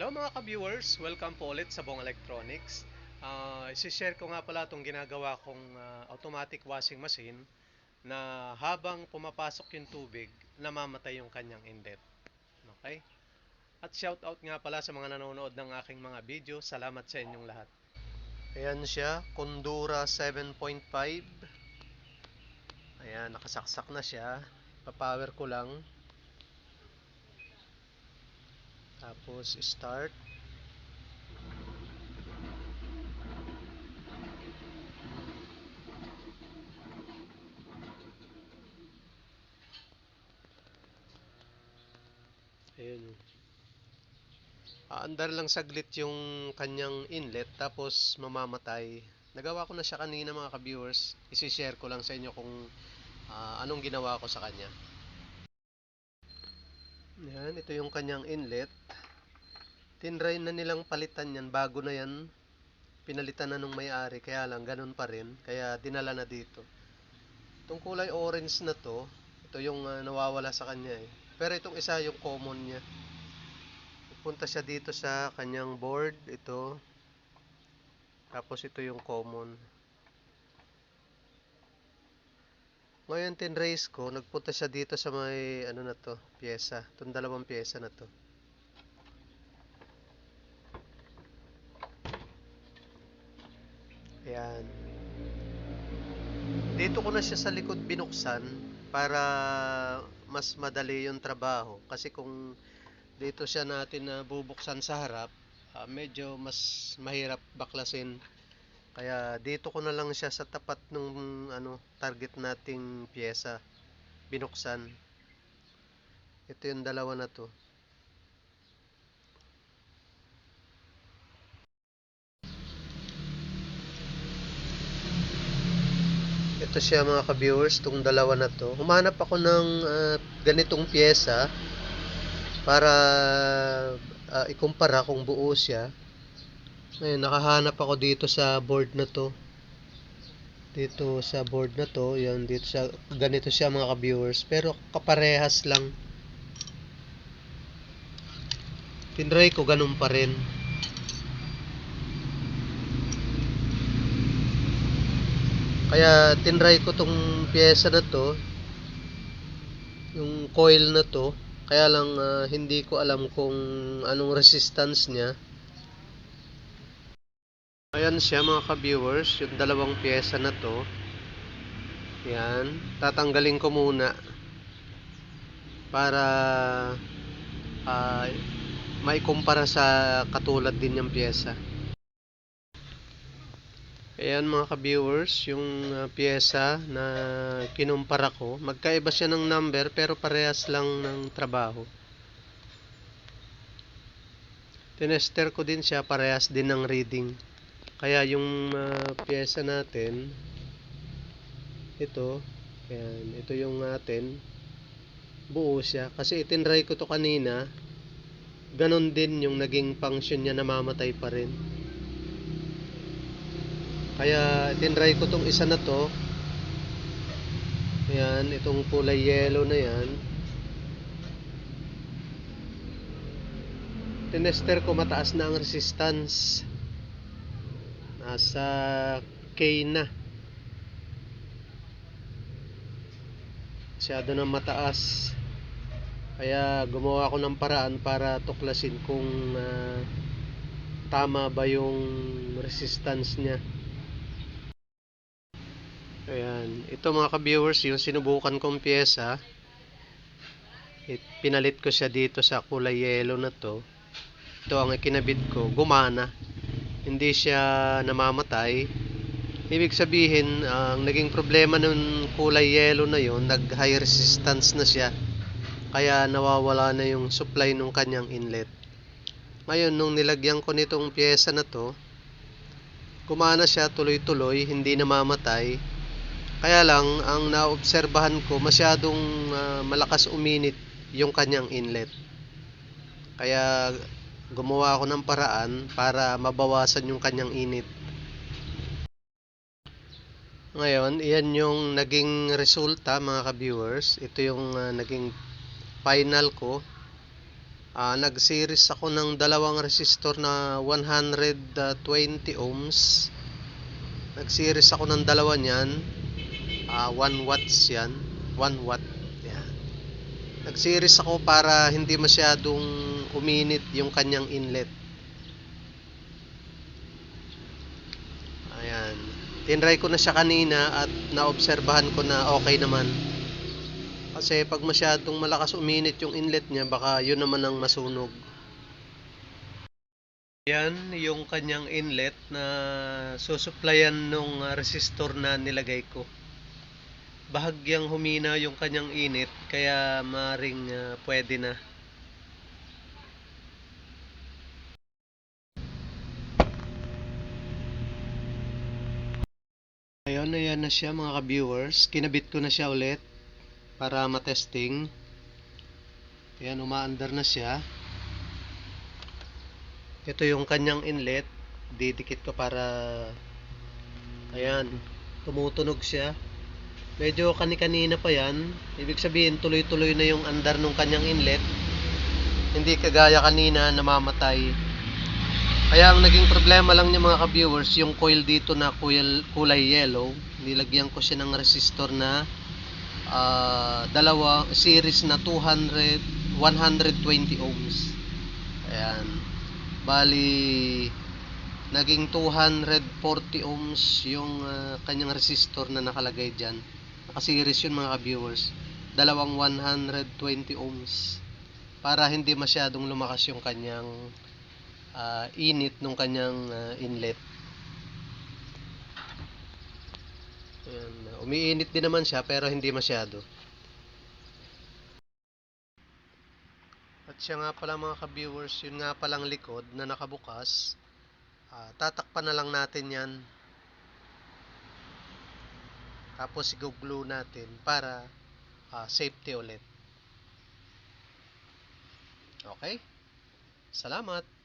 Hello mga ka-viewers, welcome po ulit sa Bong Electronics. Uh, isi-share ko nga pala itong ginagawa kong ah, automatic washing machine na habang pumapasok yung tubig, namamatay yung kanyang inlet. Okay? At shout out nga pala sa mga nanonood ng aking mga video. Salamat sa inyong lahat. Ayan siya, Kondura 7.5. Ayan, nakasaksak na siya. Papower ko lang. Tapos start. Ayun. Aandar lang saglit yung kanyang inlet tapos mamamatay. Nagawa ko na siya kanina mga ka-viewers. Isi-share ko lang sa inyo kung ah, anong ginawa ko sa kanya. Yan, ito yung kanyang inlet. Tinry na nilang palitan yan, bago na yan. Pinalitan na nung may-ari, kaya lang ganun pa rin. Kaya dinala na dito. Itong kulay orange na to, ito yung ah, nawawala sa kanya eh. Pero itong isa yung common niya. Punta siya dito sa kanyang board, ito. Tapos ito yung common. Ngayon tinrace ko, nagpunta siya dito sa may ano na to, pyesa. Itong dalawang pyesa na to. Ayan. Dito ko na siya sa likod binuksan para mas madali yung trabaho. Kasi kung dito siya natin na bubuksan sa harap, ah, medyo mas mahirap baklasin. Kaya dito ko na lang siya sa tapat ng ano target nating pyesa binuksan. Ito yung dalawa na to. Ito siya mga ka-viewers, itong dalawa na to. Humanap ako ng ah, ganitong pyesa para ah, ikumpara kung buo siya. Ngayon, nakahanap ako dito sa board na to. Dito sa board na to, yan dito sa ganito siya mga ka-viewers, pero kaparehas lang. Tinry ko ganun pa rin. Kaya tinry ko tong pyesa na to, yung coil na to, kaya lang ah, hindi ko alam kung anong resistance niya. Ayan siya mga ka-viewers, yung dalawang pyesa na to. Yan, tatanggalin ko muna para ah, maikumpara sa katulad din yung pyesa. Ayan mga ka-viewers, yung ah, pyesa na kinumpara ko, magkaiba siya ng number pero parehas lang ng trabaho. Tinester ko din siya, parehas din ng reading. Kaya yung ah, pyesa natin, ito, ayan, ito yung atin, buo siya. Kasi itinry ko to kanina, ganon din yung naging function niya, namamatay pa rin. Kaya tinry ko tong isa na to. Ayan, itong kulay yellow na yan. Tinester ko mataas na ang resistance. Nasa K na. Masyado na mataas. Kaya gumawa ako ng paraan para tuklasin kung ah, tama ba yung resistance niya. Ayan. Ito mga ka-viewers, yung sinubukan kong pyesa, it, pinalit ko siya dito sa kulay yellow na to. Ito ang ikinabit ko, gumana. Hindi siya namamatay. Ibig sabihin, ang naging problema ng kulay yellow na yon, nag-high resistance na siya. Kaya nawawala na yung supply ng kanyang inlet. Ngayon, nung nilagyan ko nitong pyesa na to, gumana siya tuloy-tuloy, hindi namamatay. Kaya lang, ang naobserbahan ko, masyadong ah, malakas uminit yung kanyang inlet. Kaya gumawa ako ng paraan para mabawasan yung kanyang init. Ngayon, iyan yung naging resulta mga ka-viewers. Ito yung ah, naging final ko Ah, nag-series ako ng dalawang resistor na 120 ohms. Nag-series ako ng dalawa niyan. Ah, 1 watts 'yan. 1 watt. Nag-series ako para hindi masyadong uminit yung kanyang inlet. Ayan. Tinry ko na siya kanina at naobserbahan ko na okay naman. Kasi pag masyadong malakas uminit yung inlet niya, baka yun naman ang masunog. Yan yung kanyang inlet na susuplayan nung uh, resistor na nilagay ko. Bahagyang humina yung kanyang init, kaya maring uh, pwede na. Ayun, ayan na siya mga ka-viewers. Kinabit ko na siya ulit para matesting. Ayan, umaandar na siya. Ito yung kanyang inlet. Didikit ko para ayan, tumutunog siya. Medyo kani-kanina pa yan. Ibig sabihin, tuloy-tuloy na yung andar ng kanyang inlet. Hindi kagaya kanina namamatay. Kaya ang naging problema lang niya mga ka-viewers, yung coil dito na coil, kulay yellow, nilagyan ko siya ng resistor na ah, dalawa series na 200 120 ohms. Ayan. Bali naging 240 ohms yung ah, kanyang resistor na nakalagay diyan. Naka-series yun mga ka-viewers. Dalawang 120 ohms para hindi masyadong lumakas yung kanyang ah, init ng kanyang ah, inlet. Ayan. Umiinit din naman siya pero hindi masyado. At siya nga pala mga ka-viewers, yun nga palang likod na nakabukas. Ah, tatakpan na lang natin yan. Tapos i-glue natin para ah, safety ulit. Okay? Salamat!